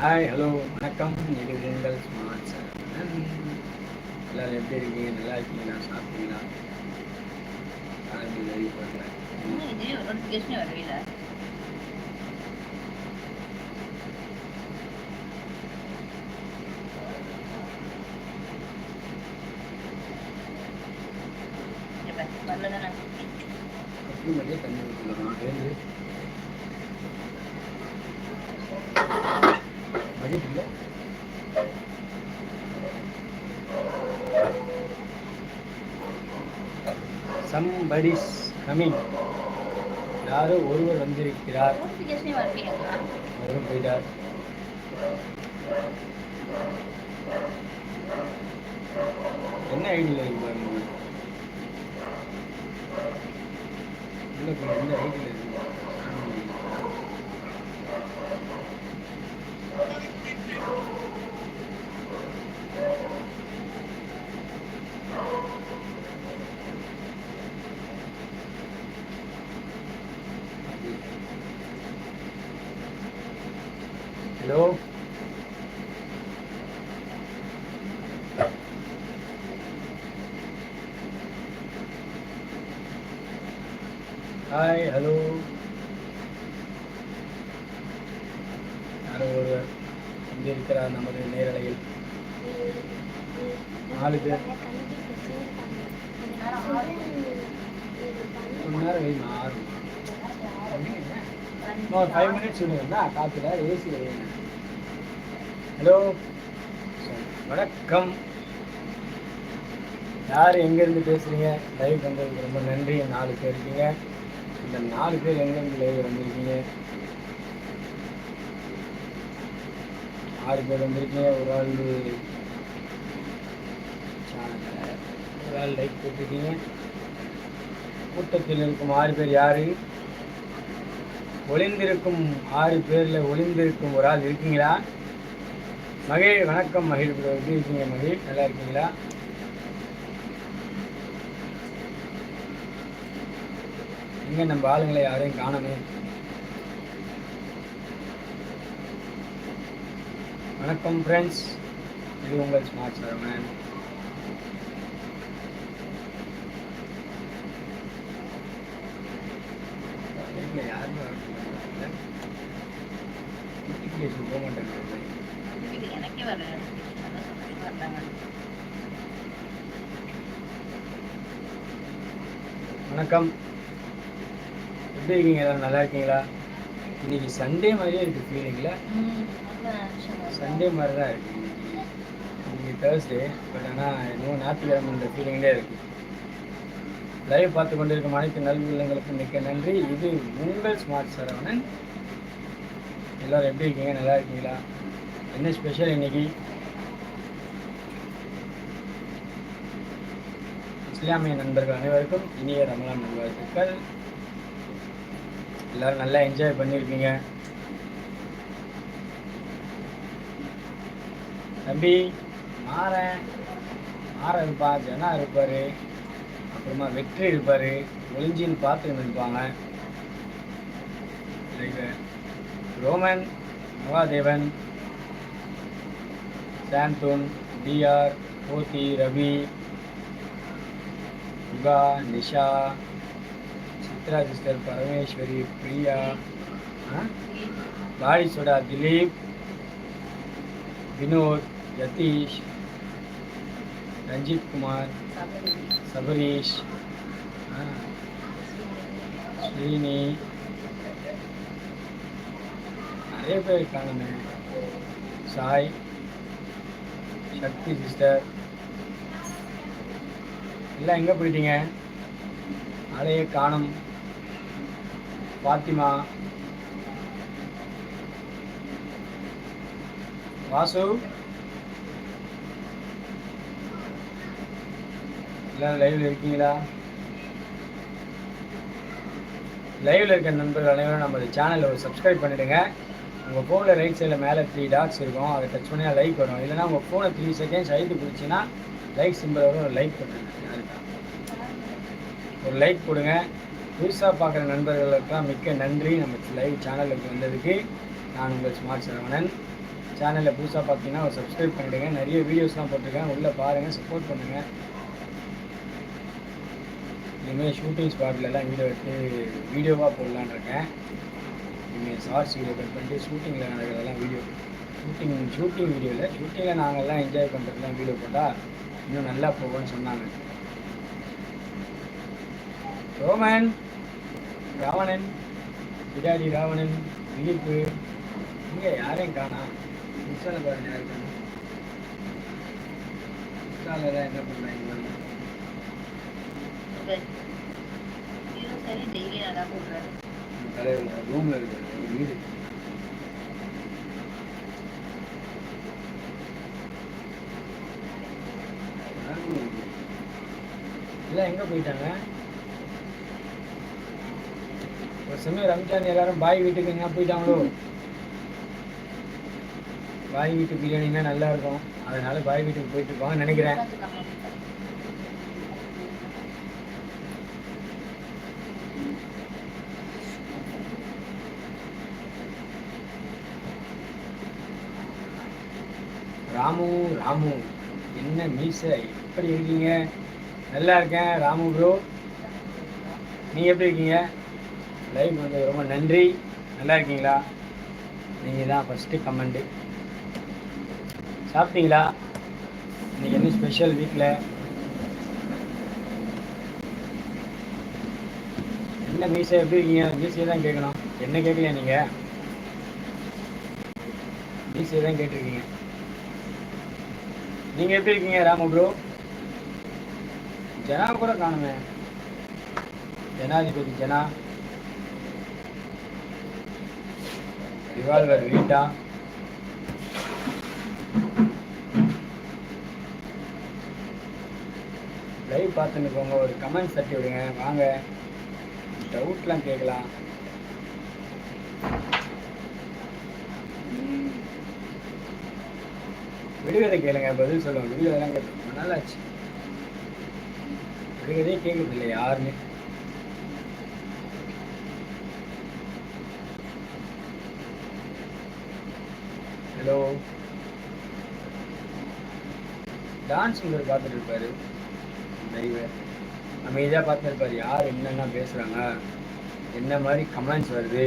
Hi hello வணக்கம். இது உங்கள் ஸ்மார்ட் சார் எல்லாரும் எப்படி இருக்கீங்க? நல்லா இருக்கீங்களா? சாப்பிட்டீங்களா? நான் நாளைக்கு ரெடி பண்ணுறேன் இது நோட்டிஃபிகேஷனே வரவே இல்லை வரல தானே அப்படி மாதிரியே தண்ணி ஊற்றலாம் எழுந்து பக்கெட் இல்லை இஸ் கமிங். யாரோ ஒருவர் வந்திருக்கிறார். அவரும் போயிட்டார். என்ன ஐடியில் இருக்கு பாருங்க என்ன ஐடியில் இருக்கு ஹலோ ஹாய் ஹலோ யாரோ ஒருவர் இங்கே இருக்கிறார் நமது நேரலையில். நாலு பேர் கொஞ்ச நேரம் வைங்க ஆறு இன்னும் ஃபைவ் மினிட்ஸ் விடுங்கண்ணா காற்றுல ஏசியில் வைங்க ஹலோ வணக்கம். யார் எங்கேருந்து பேசுகிறீங்க லைவ் பண்ணுறதுக்கு ரொம்ப நன்றி. நாலு பேர் இருக்கீங்க. இந்த நாலு பேர் எங்கேருந்து லைவ் வந்திருக்கீங்க? ஆறு பேர் வந்திருக்கீங்க. ஒரு ஆள் ஒரு ஆள் லைக் போட்டிருக்கீங்க. கூட்டத்தில் இருக்கும் ஆறு பேர் யாரு? ஒளிந்திருக்கும் ஆறு பேரில் ஒளிந்திருக்கும் ஒரு ஆள் இருக்கீங்களா? மகிழ் வணக்கம் மகிழ். எப்படி இருக்கீங்க மகிழ்? நல்லா இருக்கீங்களா? எங்க நம்ம ஆளுங்களை யாரையும் காணமே. வணக்கம் ஃப்ரெண்ட்ஸ் இது உங்கள் ஸ்மார்ட் சரவணன் வீட்டில் யாருமே வரல நோட்டிஃபிகேஷன் போக மாட்டேங்குது இது எனக்கே வரல வணக்கம். எப்படி இருக்கீங்க? எல்லாரும் நல்லா இருக்கீங்களா? இன்னைக்கு சண்டே மாதிரியே இருக்கு ஃபீலிங்கில் சண்டே மாதிரி தான் இருக்கு. இன்னைக்கு தேர்ஸ்டே பட் ஆனால் இன்னும் ஞாயிற்றுக்கிழமைன்ற ஃபீலிங்லேயே இருக்கு. லைவ் பார்த்து கொண்டிருக்கும் அனைத்து நல்வுள்ளங்களுக்கு மிக்க நன்றி. இது உங்கள் ஸ்மார்ட் சரவணன். எல்லாரும் எப்படி இருக்கீங்க? நல்லா இருக்கீங்களா? என்ன ஸ்பெஷல் இன்னைக்கு? இஸ்லாமிய நண்பர்கள் அனைவருக்கும் இனிய ரமலான் நல்வாழ்த்துக்கள். எல்லாரும் நல்லா என்ஜாய் பண்ணியிருக்கீங்க. தம்பி மாறேன். மாற இருப்பா ஜனா இருப்பார். அப்புறமா வெற்றி இருப்பார். ஒளிஞ்சின்னு பார்த்துன்னு இருப்பாங்க. રોમન નવાદેવન શાંતુન દિયર પોતી રવિ વિભા નિશા ચિત્રા સિસ્ટર પરમેશ્વરી પ્રિયા બાળીસોડા દિલીપ વિનોદ યતીશ રંજીત કુમાર સબરીશ શ્રીની நிறைய பேர் இருக்காங்கண்ணே சாய் சக்தி சிஸ்டர் எல்லாம் எங்கே போயிட்டீங்க? அலைய காணும் பாத்திமா. வாசு. எல்லாரும் லைவ்ல இருக்கீங்களா? லைவ்ல இருக்க நண்பர்கள் அனைவரும் நம்ம சேனலில் ஒரு சப்ஸ்கிரைப் பண்ணிடுங்க. உங்கள் ஃபோனில் ரைட் சைடில் மேலே த்ரீ டாக்ஸ் இருக்கும். அதை டச் பண்ணி லைக் வரும். இல்லைன்னா உங்கள் ஃபோனை த்ரீ செகண்ட்ஸ் ஐட்டு பிடிச்சின்னா லைக் சிம்பிள் வரும் ஒரு லைக் பண்ணுங்க ஒரு லைக் கொடுங்க. புதுசாக பார்க்குற நண்பர்களுக்கெல்லாம் மிக்க நன்றி. நம்ம லைவ் சேனலுக்கு வந்ததுக்கு நான் உங்கள் ஸ்மார்ட் சரவணன். சேனலில் புதுசாக பார்த்தீங்கன்னா ஒரு சப்ஸ்கிரைப் பண்ணிவிடுங்க நிறைய வீடியோஸ்லாம் போட்டிருக்கேன். உள்ளே பாருங்கள் சப்போர்ட் பண்ணுங்கள் இனிமேல் ஷூட்டிங் ஸ்பாட்லலாம் வீடியோ எடுத்து வீடியோவாக போடலான்ருக்கேன் நீங்கள் ஷார்ட்ஸ் வீடியோ கட் பண்ணிட்டு ஷூட்டிங்கில் நடக்கிறதெல்லாம் வீடியோ ஷூட்டிங் ஷூட்டிங் வீடியோவில் ஷூட்டிங்கில் நாங்கள்லாம் என்ஜாய் பண்ணுறதுலாம் வீடியோ போட்டால் இன்னும் நல்லா போகும்னு சொன்னாங்க. ரோமன் ராவணன் பிடாடி ராவணன் திலீப்பு இங்கே யாரையும் காணா. இன்ஸ்டாவில் பாருங்க யாரு இன்ஸ்டாவில் தான் என்ன பண்ணுறாங்க சரி டெய்லி நல்லா போடுறாரு. ரூமில் இருக்கிற ஒரு வீடு. எல்லாம் எங்கே போயிட்டாங்க? ஒரு சமயம் ரம்ஜான் எல்லாரும் பாய் வீட்டுக்கு எங்கே போயிட்டாங்களோ? பாய் வீட்டு பிரியாணினா நல்லா இருக்கும். அதனால பாய் வீட்டுக்கு போயிட்டு இருப்பாங்கன்னு நினைக்கிறேன். ராமு ராமு. என்ன மீசை? எப்படி இருக்கீங்க? நல்லா இருக்கேன் ராமு ப்ரோ நீங்கள் எப்படி இருக்கீங்க? லைவ் வந்து ரொம்ப நன்றி. நல்லா இருக்கீங்களா? நீங்கள் தான் ஃபஸ்ட்டு கமெண்ட்டு சாப்பிட்டீங்களா? இன்னைக்கு என்ன ஸ்பெஷல் வீட்டில் என்ன மீசை? எப்படி இருக்கீங்க? மீசையை தான் கேட்கணும். என்ன கேட்கலையா நீங்கள் மீசையை தான் கேட்டிருக்கீங்க. நீங்க எப்படி இருக்கீங்க ராமு ப்ரோ ஜனா கூட காணுமே. ஜனாதிபதி ஜனா. ரிவால்வர் வீட்டா? லைவ் பார்த்துன்னு போங்க ஒரு கமெண்ட் தட்டி விடுங்க. வாங்க. டவுட்லாம் கேட்கலாம். விடுகதை கேளுங்க பதில் சொல்லுங்க. விடுகதைலாம் கேட்டு நல்லாச்சு நாள் விடுகதையே கேட்கறது இல்லை யாருமே. ஹலோ டான்ஸ் உங்கள் பார்த்துட்டு இருப்பாரு. நிறைய அமைதியாக பார்த்துட்டு இருப்பாரு. யார் என்னென்ன பேசுகிறாங்க என்ன மாதிரி கமெண்ட்ஸ் வருது?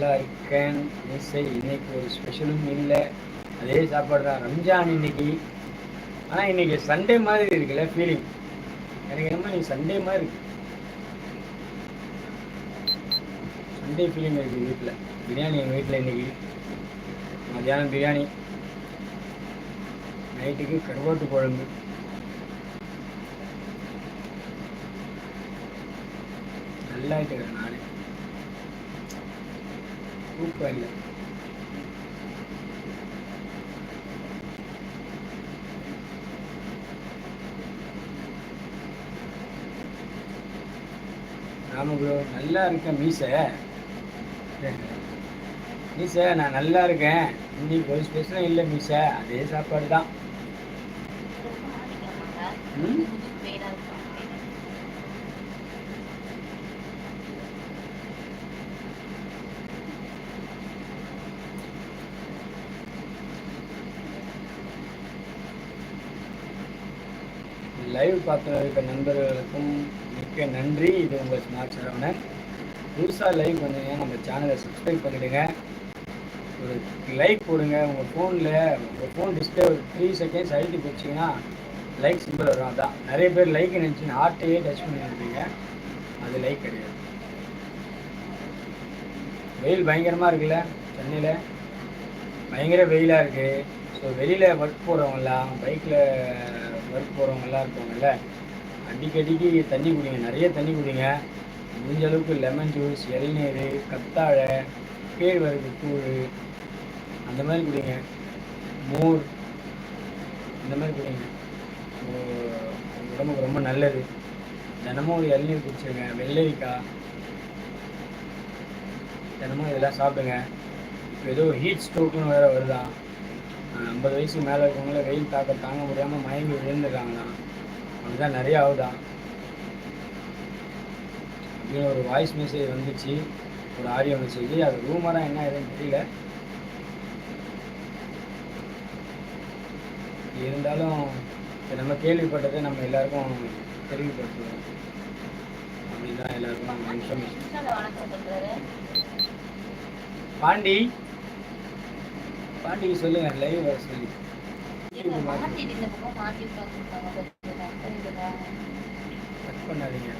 நல்லா இருக்கேன். இசை இன்னைக்கு ஒரு ஸ்பெஷலும் இல்லை. அதே சாப்பாடு தான் ரம்ஜான் இன்னைக்கு. ஆனால் இன்னைக்கு சண்டே மாதிரி இருக்குல்ல ஃபீலிங் எனக்கு என்னமோ இன்னைக்கு சண்டே மாதிரி இருக்கு. சண்டே ஃபீலிங் இருக்குது வீட்டில் பிரியாணி எங்கள் வீட்டில் இன்னைக்கு. மத்தியானம் பிரியாணி. நைட்டுக்கு கருவாட்டு குழம்பு. நல்லா இருக்கிறேன் நானே. சூப்பர் இல்லை ராம ப்ரோ நல்லா இருக்கேன் மீசை. மீசை நான் நல்லா இருக்கேன். இன்னைக்கு ஒரு ஸ்பெஷலும் இல்லை மீசை. அதே சாப்பாடு தான் லைவ் பார்த்து இருக்க நண்பர்களுக்கும் மிக்க நன்றி. இது உங்கள் ஸ்மார்ட் சரவணன். புதுசாக லைவ் வந்தீங்க நம்ம சேனலை சப்ஸ்கிரைப் பண்ணிவிடுங்க ஒரு லைக் போடுங்க. உங்கள் ஃபோனில் உங்கள் ஃபோன் டிஸ்பிளே ஒரு த்ரீ செகண்ட்ஸ் அழுத்தி போச்சிங்கன்னா லைக் சிம்பிள் வரும். அதான். நிறைய பேர் லைக் நினச்சின்னு ஹார்ட்டையே டச் பண்ணி அது லைக் கிடையாது. வெயில் பயங்கரமாக இருக்குல்ல சென்னையில்? பயங்கர வெயிலாக இருக்குது ஸோ வெளியில் ஒர்க் போகிறவங்களாம் பைக்கில் ஒர்க் போகிறவங்கலாம் இருப்பாங்கல்ல அடிக்கடிக்கு தண்ணி குடிங்க நிறைய தண்ணி குடிங்க. முடிஞ்ச அளவுக்கு லெமன் ஜூஸ் இளநீர் கத்தாழை கேழ்வரகு கூழ் அந்த மாதிரி குடிங்க. மோர் இந்த மாதிரி குடிங்க. உ- உடம்புக்கு ரொம்ப நல்லது. தினமும் ஒரு இளநீர் குடிச்சிருங்க. வெள்ளரிக்காய் தினமும் இதெல்லாம் சாப்பிடுங்க. இப்போ ஏதோ ஹீட் ஸ்ட்ரோக்குன்னு வேறு வருதான் ஐம்பது வயசுக்கு மேலே இருக்கவங்கள வெயில் தாக்கம் தாங்க முடியாமல் மயங்கி விழுந்துருக்காங்கண்ணா அப்படிதான் நிறைய ஆகுதான் அப்படின்னு ஒரு வாய்ஸ் மெசேஜ் வந்துச்சு. ஒரு ஆடியோ மெசேஜ் அது ரூமராக என்ன ஏதுன்னு தெரியல. இருந்தாலும் நம்ம கேள்விப்பட்டதை நம்ம எல்லாருக்கும் தெளிவுபடுத்துவோம் அப்படின்னு தான் எல்லாருக்கும் இன்ஃபர்மேஷன் வணக்கம் சொல்றாரு. பாண்டி. பாண்டிக்கு சொல்லுங்க லைவ் வர சொல்லி. கட் பண்ணாதீங்க.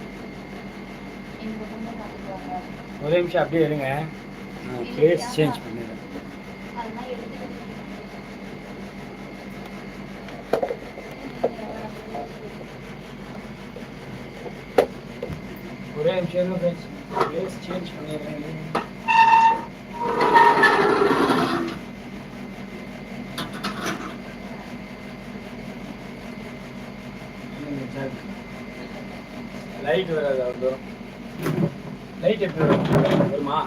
ஒரே நிமிஷம் அப்படியே இருங்க. நான் பிளேஸ் சேஞ்ச் பண்ணிடுறேன். ஒரே நிமிஷம் ஃப்ரெண்ட்ஸ் பிளேஸ் சேஞ்ச் பண்ணிடுறேன். லைட் வராது அவ்வளோ லைட் எப்படி வரும்? வருமா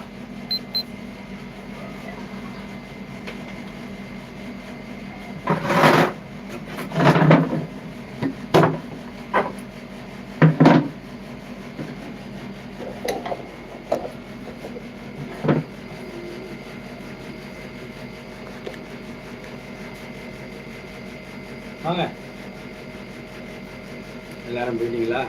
வாங்க எல்லாரும் போயிட்டீங்களா?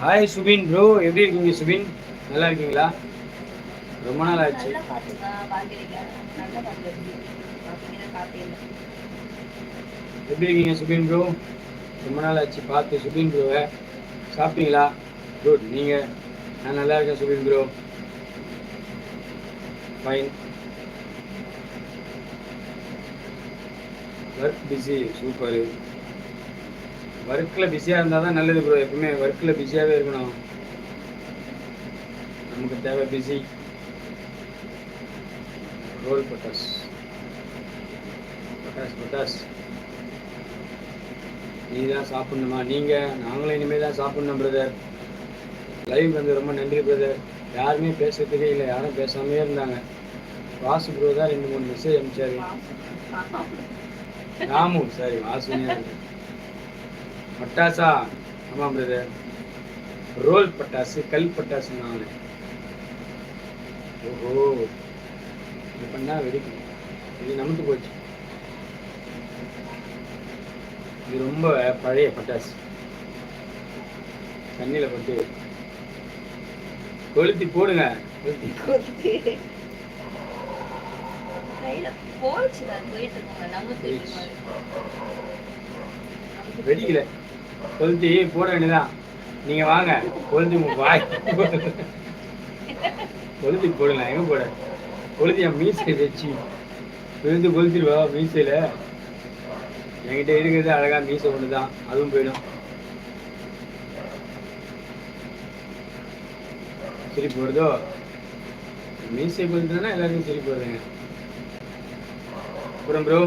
ஹாய் சுபின் ப்ரோ எப்படி இருக்கீங்க சுபின் நல்லா இருக்கீங்களா? ரொம்ப நாள் ஆச்சு. எப்படி இருக்கீங்க சுபின் ப்ரோ ரொம்ப நாள் ஆச்சு பார்த்து சுபின் ப்ரோவை சாப்பிட்டீங்களா? குட் நீங்கள் நான் நல்லா இருக்கேன் Subin bro fine work busy super ஒர்க்கில் பிஸியாக இருந்தால் தான் நல்லது ப்ரோ எப்பவுமே ஒர்க்கில் பிஸியாகவே இருக்கணும். நமக்கு தேவை பிஸி ரோல் பட்டாஸ் பட்டாஸ் பட்டாஸ் நீ தான் சாப்பிட்ணுமா? நீங்கள் நாங்களும் இனிமேல் தான் சாப்பிட்ணும் பிரதர் லைவ் வந்து ரொம்ப நன்றி பிரதர் யாருமே பேசுறதுக்கே இல்லை. யாரும் பேசாமே இருந்தாங்க. வாசு ப்ரோ தான் ரெண்டு மூணு மெசேஜ் அனுப்பிச்சாரு. ராமு சாரி வாசுனியா பட்டாசா? ஆமாம் பிரதர் ரோல் பட்டாசு கல் பட்டாசு நான் ஓஹோ. இது பண்ணா வெடிக்கும். இது நமக்கு போச்சு. இது ரொம்ப பழைய பட்டாசு. தண்ணியில் போட்டு கொளுத்தி போடுங்க கொளுத்தி கையில போச்சு நான் போயிட்டு இருக்கோங்க நம்ம தெரியும் மாதிரி. வெடிக்கல. கொளுத்தி போட வேண்டியதான் நீங்க வாங்க. கொளுத்தி வாய். கொளுத்தி போடுங்க. எங்க போட? கொளுத்தி என் மீசை வச்சு விழுந்து கொளுத்திடுவா மீசையில. என்கிட்ட இருக்கிறது அழகா மீசை ஒன்று தான் அதுவும் போயிடும். சிரிப்பு வருதோ மீசை கொளுத்துனா எல்லாருக்கும் சிரிப்பு வருதுங்க அப்புறம் ப்ரோ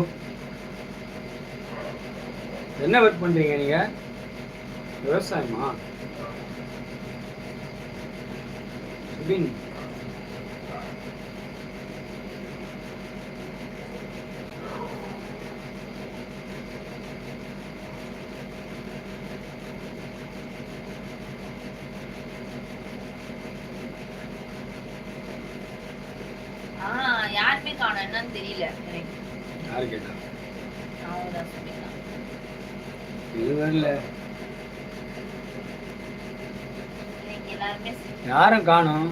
என்ன ஒர்க் பண்ணுறீங்க நீங்கள் விவசாயமா? சுபின் ஆ யாருமே காணோம் என்னன்னு தெரியல எனக்கு யாரு கேட்டா நான் தான் சொன்னேன் இது வரல யாரும் காணோம்.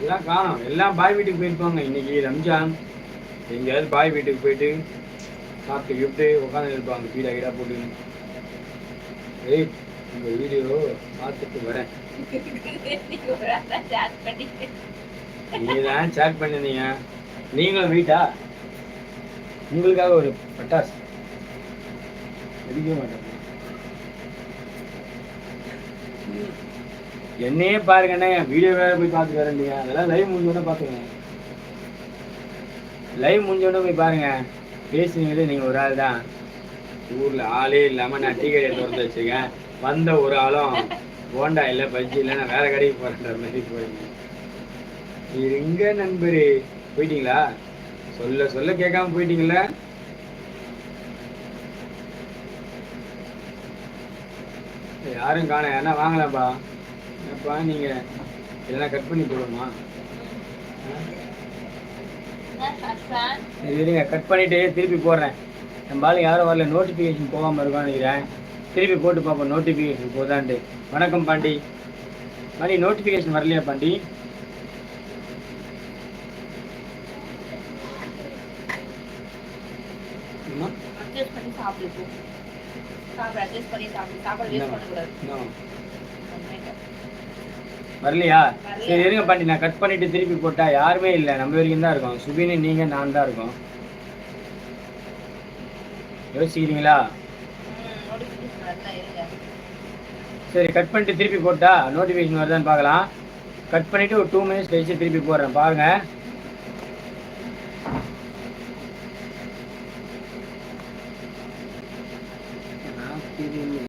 எல்லாம் காணோம். எல்லாம் பாய் வீட்டுக்கு போயிருப்பாங்க இன்னைக்கு ரம்ஜான். எங்கேயாவது பாய் வீட்டுக்கு போயிட்டு சாப்பிட்டு கிப்ட்டு உட்காந்து இருப்பாங்க. கீழே கீழே போட்டு. ஏய் உங்க வீடியோ பார்த்துட்டு வரேன். நீங்க தான் சேட் பண்ணிருந்தீங்க நீங்களும் வீட்டா உங்களுக்காக ஒரு பட்டாசு. மாட்டேன். என்னையே பாருங்கண்ணே வீடியோ வேற போய் பார்த்துட்டு இல்லையா? அதெல்லாம் லைவ் முடிஞ்சோடனே பார்த்துக்கங்க. லைவ் முடிஞ்சோடனே போய் பாருங்க. பேசுனீங்களே நீங்க ஒரு ஆள் தான். ஊர்ல ஆளே இல்லாம நான் டீ கடையை திறந்து வச்சிருக்கேன் வந்த ஒரு ஆளும் போண்டா இல்லை பஜ்ஜி இல்லை நான் வேற கடைக்கு போறேன்ற மாதிரி போறீங்க இருங்க நண்பரு. போயிட்டீங்களா? சொல்ல சொல்ல கேட்காம போயிட்டீங்களா? யாரும் காண ஏன்னா வாங்கலாம்ப்பா. என்னப்பா நீங்க இதெல்லாம் கட் பண்ணி போடுமா? இருங்க. கட் பண்ணிட்டு திருப்பி போடுறேன். நம்ம ஆளு யாரும் வரல. நோட்டிஃபிகேஷன் போகாமல் இருக்கான்னு நினைக்கிறேன். திருப்பி போட்டு பார்ப்போம். நோட்டிஃபிகேஷன் போதான்ட்டு. வணக்கம் பாண்டி. மணி நோட்டிஃபிகேஷன் வரலையா பாண்டி அம்மா? அட்ஜஸ்ட் பண்ணி சாப்பிடு போ. சாப்பிடு அட்ஜஸ்ட் பண்ணி சாப்பிடு. சாப்பாடு வேஸ்ட் பண்ணக்கூடாது இன்னும் அப்புறமேட்டு. வரலையா? வரல. சரி இருங்க பாண்டி நான் கட் பண்ணிட்டு திருப்பி போட்டா யாருமே இல்லை. நம்ம வரைக்கும் தான் இருக்கோம். சுபினு நீங்க நான் தான் இருக்கோம். யோசிக்கிறீங்களா. சரி கட் பண்ணிட்டு திருப்பி போட்டா நோட்டிஃபிகேஷன் வருதான்னு பார்க்கலாம். கட் பண்ணிட்டு ஒரு டூ மினிட்ஸ் கழிச்சு திருப்பி போடுறேன். பாருங்க.